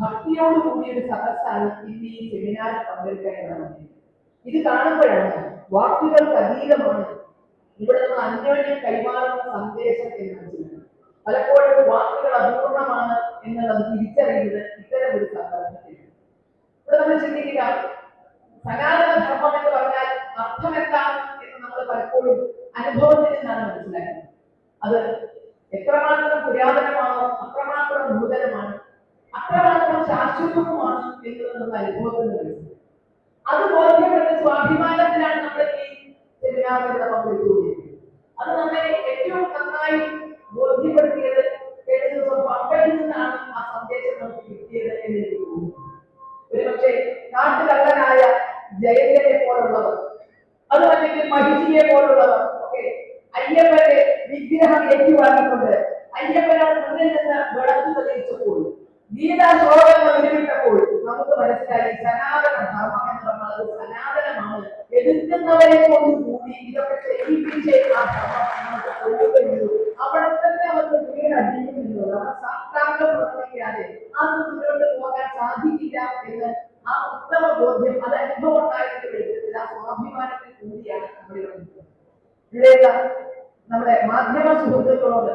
ഭക്തിയോട് കൂടിയ ഒരു സദസ്സാണ് ഇന്ന് ഈ സെമിനാറിൽ പങ്കെടുക്കാൻ വന്നത് ഇത് കാണുമ്പോഴാണ് വാക്കുകൾ അതീതമാണ് ഇവിടെ നമ്മൾ അന്യോന്യം കൈമാറുന്ന സന്ദേശം എന്ന് മനസ്സിലാക്കുന്നത് പലപ്പോഴും വാക്കുകൾ അപൂർണമാണ് എന്നുള്ളത് തിരിച്ചറിയുന്നത് ഇത്തരം ഒരു സന്ദർഭത്തിലാണ്. ഇവിടെ നമ്മൾ ചിന്തിക്കുക സനാതന ധർമ്മം എന്ന് പറഞ്ഞാൽ അർത്ഥം എന്താണ് എന്ന് നമ്മൾ പലപ്പോഴും അനുഭവത്തിൽ നിന്നാണ് മനസ്സിലാക്കുന്നത്. അത് എത്രമാത്രം പുരാതനമാണോ അത്രമാത്രം നൂതനമാണ് ശാശ്വതവുമാണ് എന്നുള്ളത് നമ്മൾ അനുഭവത്തിൽ അത് ബോധ്യപ്പെട്ട സ്വാഭിമാനത്തിലാണ് നമ്മൾ ഈ സെമിനാറിലൂടെ പങ്കെടുത്തുകൊണ്ടിരിക്കുന്നത് അത് നമ്മെ ഏറ്റവും നന്നായി ബോധ്യപ്പെടുത്തിയത് പമ്പയിൽ നിന്നാണ് ആ സന്ദേശം നമുക്ക് കിട്ടിയത് എന്ന് എനിക്ക് തോന്നുന്നു. ഒരുപക്ഷെ നാട്ടുകള്ളനായ ജയന്തനെ പോലുള്ളവർ അതുമല്ലെങ്കിൽ മഹിഷിയെ പോലുള്ളവർ ഒക്കെ അയ്യപ്പന്റെ വിഗ്രഹം ഏറ്റുവാങ്ങിക്കൊണ്ട് മുന്നിൽ നിന്ന് വിളക്ക് ഗീതാ ശ്ലോകങ്ങൾ ഉരുവിട്ടപ്പോൾ നമുക്ക് മനസ്സിലായി സനാതന ധർമ്മം എന്ന് പറഞ്ഞത് സനാതനമാണ്. എതിർക്കുന്നവരെ കൊണ്ട് കൂടി ഇതൊക്കെ ചെയ്യിപ്പിച്ച് ആ ധർമ്മം നമുക്ക് കൊണ്ടുവരുന്നു അവിടെ തന്നെ അവർക്ക് വീടടിയുന്നുള്ളത് ആ സാഷ്ടാംഗം പ്രവർത്തിക്കാതെ അത് മുന്നോട്ട് പോകാൻ സാധിക്കില്ല എന്ന് ആ ഉത്തമ ബോധ്യം അത് അനുഭവം ഉണ്ടായതിന്റെ ആ സ്വാഭിമാനത്തിൽ കൂടിയാണ് നമ്മൾ ഇവിടെ നമ്മുടെ മാധ്യമ സുഹൃത്തുക്കളോട്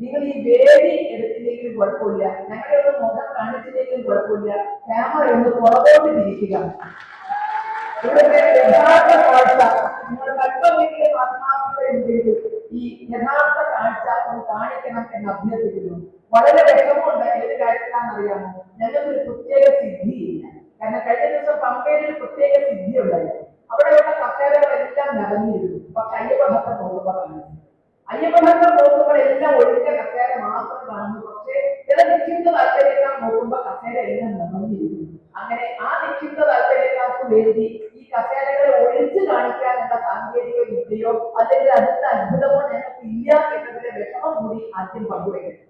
നിങ്ങൾ ഈ വേദി എടുത്തില്ലെങ്കിലും കുഴപ്പമില്ല. ഞങ്ങളുടെ ഒന്ന് മുഖം കാണിച്ചില്ലെങ്കിലും കുഴപ്പമില്ല. ക്യാമറ ഒന്ന് പുറകോട്ട് തിരിക്കുക. ഇവിടുത്തെ ഈ യഥാർത്ഥ കാഴ്ച ഒന്ന് കാണിക്കണം എന്ന് അഭ്യർത്ഥിക്കുന്നു. വളരെ വിഷമമുണ്ട്. ഏത് കാര്യത്തിലാണെന്നറിയാമോ ഞങ്ങൾക്ക് ഒരു പ്രത്യേക സിദ്ധിയില്ല. കാരണം കഴിഞ്ഞ ദിവസം പമ്പയിൽ പ്രത്യേക സിദ്ധി ഉണ്ടായിരുന്നു. അവിടെയുള്ള കസേരകളെല്ലാം പക്ഷെ അയ്യപ്പഭക്ത അയ്യപ്പഭക്ത ഒഴിഞ്ഞ മാത്രം കാണുന്നു. പക്ഷേ ചില നിശ്ചിത താല്പര്യക്കാർ നോക്കുമ്പോ കസേര എല്ലാം നിറഞ്ഞിരിക്കുന്നു. അങ്ങനെ ആ നിശ്ചിത താല്പര്യക്കാർക്ക് വേണ്ടി ഈ കസേരകൾ ഒഴിച്ചു കാണിക്കാനുള്ള സാങ്കേതിക വിദ്യയോ അല്ലെങ്കിൽ അടുത്ത അത്ഭുതമോ ഞങ്ങൾക്ക് ഇല്ല എന്നതിന്റെ വിഷമം കൂടി ആദ്യം പങ്കുവയ്ക്കണം